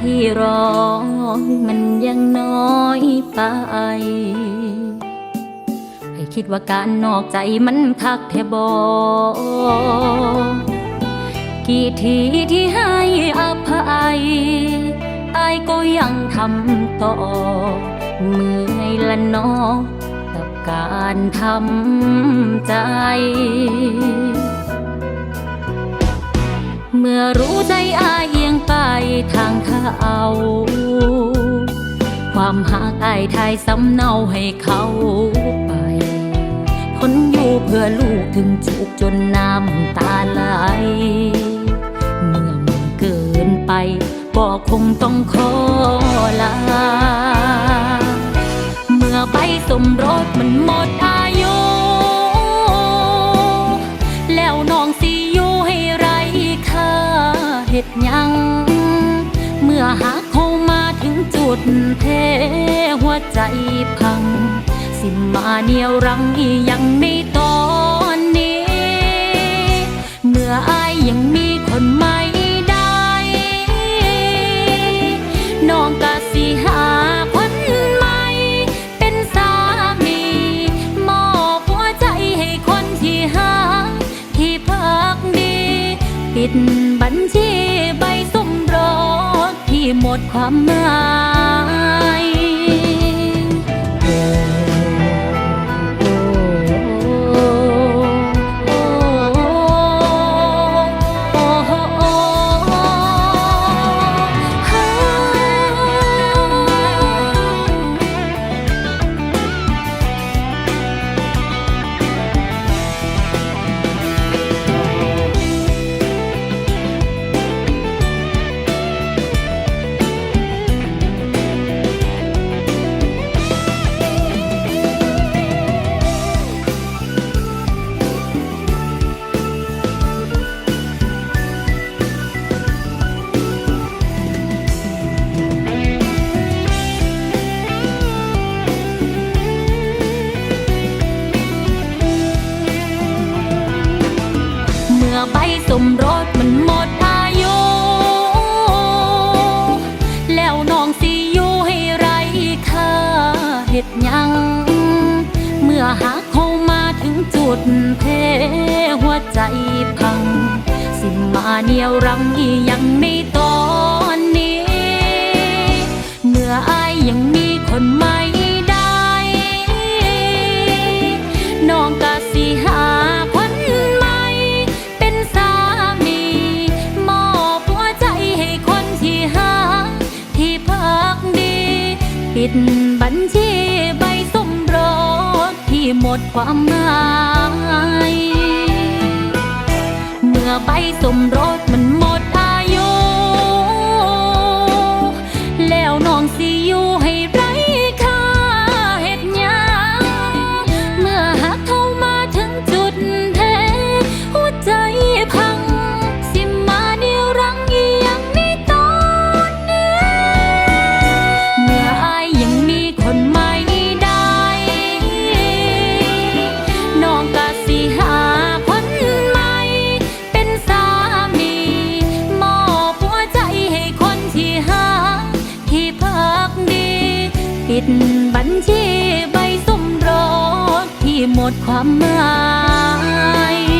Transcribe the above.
ที่รอ มันยังน้อยไป ให้คิดว่าการนอกใจมันคักแทบอกี่ทีที่ให้อภัยอายก็ยังทำต่อ เมื่อยละนอกับการทำใจ เมื่อรู้ใจอาเอียงไปทางเขาความหากอายทายสำเนาให้เขาไปทนอยู่เพื่อลูกถึงจุกจนน้ำตาไหล เมื่อมันเกินไปบอกคงต้องขอลา เมื่อใบสมรสมันหมดอา งจุดเทหัวใจพัง สิมาเหนียวรังอียังในตอนนี้ เมื่ออายยังมีคนไม่ได้ น้องก็สิหาคนใหม่ เป็นสามีมอบหัวใจให้คนที่หาที่พักดี ปิดบัญชีใบสมรสที่หมดความหมาย ดเพหัวใจพัง สิมาเหนียวรังอียังในตอนนี้ เมื่ออายยังมีคนไม่ หมดความหมาย เมื่อใบสมรสมัน ปิดบัญชีใบสมรสที่หมดความหมาย